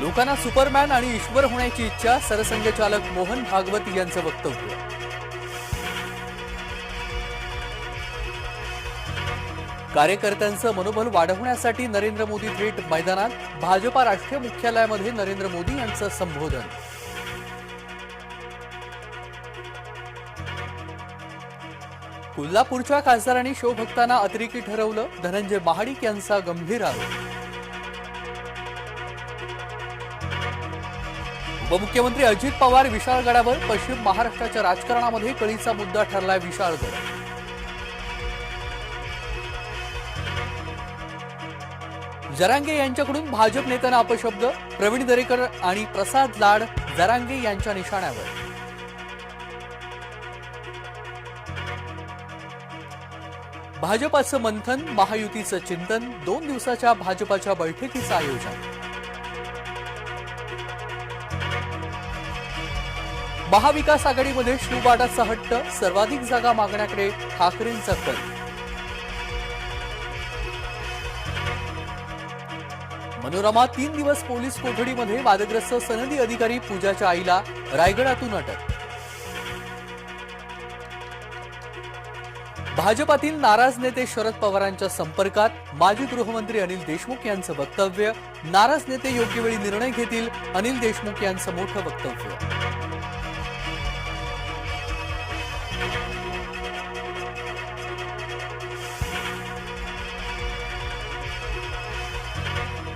लोकांना सुपरमॅन आणि ईश्वर होण्याची इच्छा सरसंघचालक मोहन भागवत यांचं वक्तव्य. कार्यकर्त्यांचं मनोबल वाढवण्यासाठी नरेंद्र मोदी थेट मैदानात भाजपा राष्ट्रीय मुख्यालयामध्ये नरेंद्र मोदी यांचं संबोधन. कोल्हापूरच्या खासदारांनी शोभक्तांना अतिरेकी ठरवलं धनंजय महाडिक यांचा गंभीर आरोप. उपमुख्यमंत्री अजित पवार विशाळगडावर पश्चिम महाराष्ट्राच्या राजकारणामध्ये कळीचा मुद्दा ठरलाय विशाळगड जरांगे यांच्याकडून भाजप नेत्यांना अपशब्द प्रवीण दरेकर आणि प्रसाद लाड जरांगे यांच्या निशाण्यावर. भाजपाचं मंथन महायुतीचं चिंतन दोन दिवसाच्या भाजपाच्या बैठकीचं आयोजन. महाविकास आघाडीमध्ये शिवबाटाचा हट्ट सर्वाधिक जागा मागण्याकडे ठाकरेंचा कल. मनोरमा तीन दिवस पोलीस कोठडीमध्ये वादग्रस्त सनदी अधिकारी पूजाच्या आईला रायगडातून अटक. भाजपातील नाराज नेते शरद पवारांच्या संपर्कात माजी गृहमंत्री अनिल देशमुख यांचं वक्तव्य नाराज नेते योग्य वेळी निर्णय घेतील अनिल देशमुख यांचं मोठं वक्तव्य.